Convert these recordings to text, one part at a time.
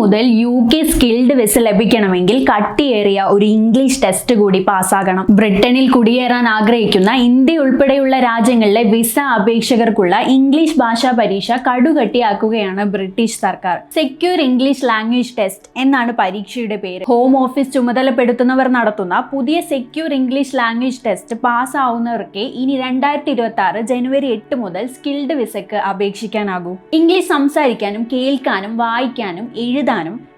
മുതൽ U K skilled visa ലഭിക്കണമെങ്കിൽ കട്ടിയേറിയ ഒരു ഇംഗ്ലീഷ് ടെസ്റ്റ് കൂടി പാസ്സാകണം. ബ്രിട്ടനിൽ കുടിയേറാൻ ആഗ്രഹിക്കുന്ന ഇന്ത്യ ഉൾപ്പെടെയുള്ള രാജ്യങ്ങളിലെ വിസ അപേക്ഷകർക്കുള്ള ഇംഗ്ലീഷ് ഭാഷാ പരീക്ഷ കടുകട്ടിയാക്കുകയാണ് ബ്രിട്ടീഷ് സർക്കാർ. സെക്യൂർ ഇംഗ്ലീഷ് ലാംഗ്വേജ് ടെസ്റ്റ് എന്നാണ് പരീക്ഷയുടെ പേര്. ഹോം ഓഫീസ് ചുമതലപ്പെടുത്തുന്നവർ നടത്തുന്ന പുതിയ സെക്യൂർ ഇംഗ്ലീഷ് ലാംഗ്വേജ് ടെസ്റ്റ് പാസ്സാവുന്നവർക്ക് ഇനി രണ്ടായിരത്തി ഇരുപത്തി ആറ് ജനുവരി എട്ട് മുതൽ സ്കിൽഡ് വിസയ്ക്ക് അപേക്ഷിക്കാനാകും. ഇംഗ്ലീഷ് സംസാരിക്കാനും കേൾക്കാനും വായിക്കാനും എഴുതാനും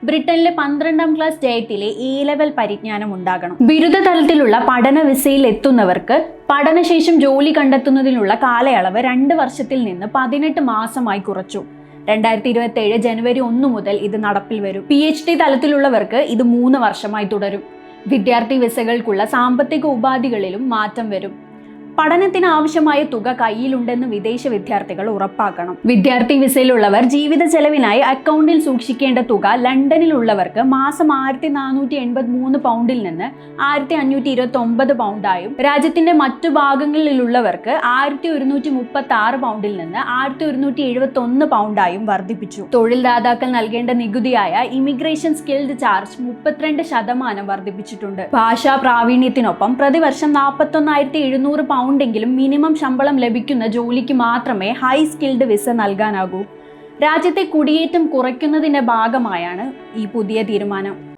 ബ്രിട്ടനിലെ പന്ത്രണ്ടാം ക്ലാസ് ജയത്തിലെ എ ലെവൽ പരിജ്ഞാനം ഉണ്ടാകണം. ബിരുദ തലത്തിലുള്ള പഠന വിസയിൽ എത്തുന്നവർക്ക് പഠനശേഷം ജോലി കണ്ടെത്തുന്നതിനുള്ള കാലയളവ് രണ്ട് വർഷത്തിൽ നിന്ന് പതിനെട്ട് മാസമായി കുറച്ചു. രണ്ടായിരത്തി ഇരുപത്തി ഏഴ് ജനുവരി ഒന്ന് മുതൽ ഇത് നടപ്പിൽ വരും. പി എച്ച് ഡി തലത്തിലുള്ളവർക്ക് ഇത് മൂന്ന് വർഷമായി തുടരും. വിദ്യാർത്ഥി വിസകൾക്കുള്ള സാമ്പത്തിക ഉപാധികളിലും മാറ്റം വരും. പഠനത്തിന് ആവശ്യമായ തുക കയ്യിലുണ്ടെന്ന് വിദേശ വിദ്യാർത്ഥികൾ ഉറപ്പാക്കണം. വിദ്യാർത്ഥി വിസയിലുള്ളവർ ജീവിത ചെലവിനായി അക്കൗണ്ടിൽ സൂക്ഷിക്കേണ്ട തുക ലണ്ടനിലുള്ളവർക്ക് മാസം ആയിരത്തി നാനൂറ്റി എൺപത്തി മൂന്ന് പൗണ്ടിൽ നിന്ന് ആയിരത്തി അഞ്ഞൂറ്റി ഇരുപത്തി ഒമ്പത് പൗണ്ടായും രാജ്യത്തിന്റെ മറ്റു ഭാഗങ്ങളിലുള്ളവർക്ക് ആയിരത്തി ഒരുന്നൂറ്റി മുപ്പത്തി ആറ് പൗണ്ടിൽ നിന്ന് ആയിരത്തി ഒരുന്നൂറ്റി എഴുപത്തി ഒന്ന് പൗണ്ടായും വർദ്ധിപ്പിച്ചു. തൊഴിൽദാതാക്കൾ നൽകേണ്ട നികുതിയായ ഇമിഗ്രേഷൻ സ്കിൽഡ് ചാർജ് മുപ്പത്തിരണ്ട് ശതമാനം വർദ്ധിപ്പിച്ചിട്ടുണ്ട്. ഭാഷാ പ്രാവീണ്യത്തിനൊപ്പം പ്രതിവർഷം നാൽപ്പത്തൊന്നായിരത്തി എഴുന്നൂറ് പൗണ്ടെങ്കിലും മിനിമം ശമ്പളം ലഭിക്കുന്ന ജോലിക്ക് മാത്രമേ ഹൈ സ്കിൽഡ് വിസ നൽകാനാകൂ. രാജ്യത്തെ കുടിയേറ്റം കുറയ്ക്കുന്നതിന്റെ ഭാഗമായാണ് ഈ പുതിയ തീരുമാനം.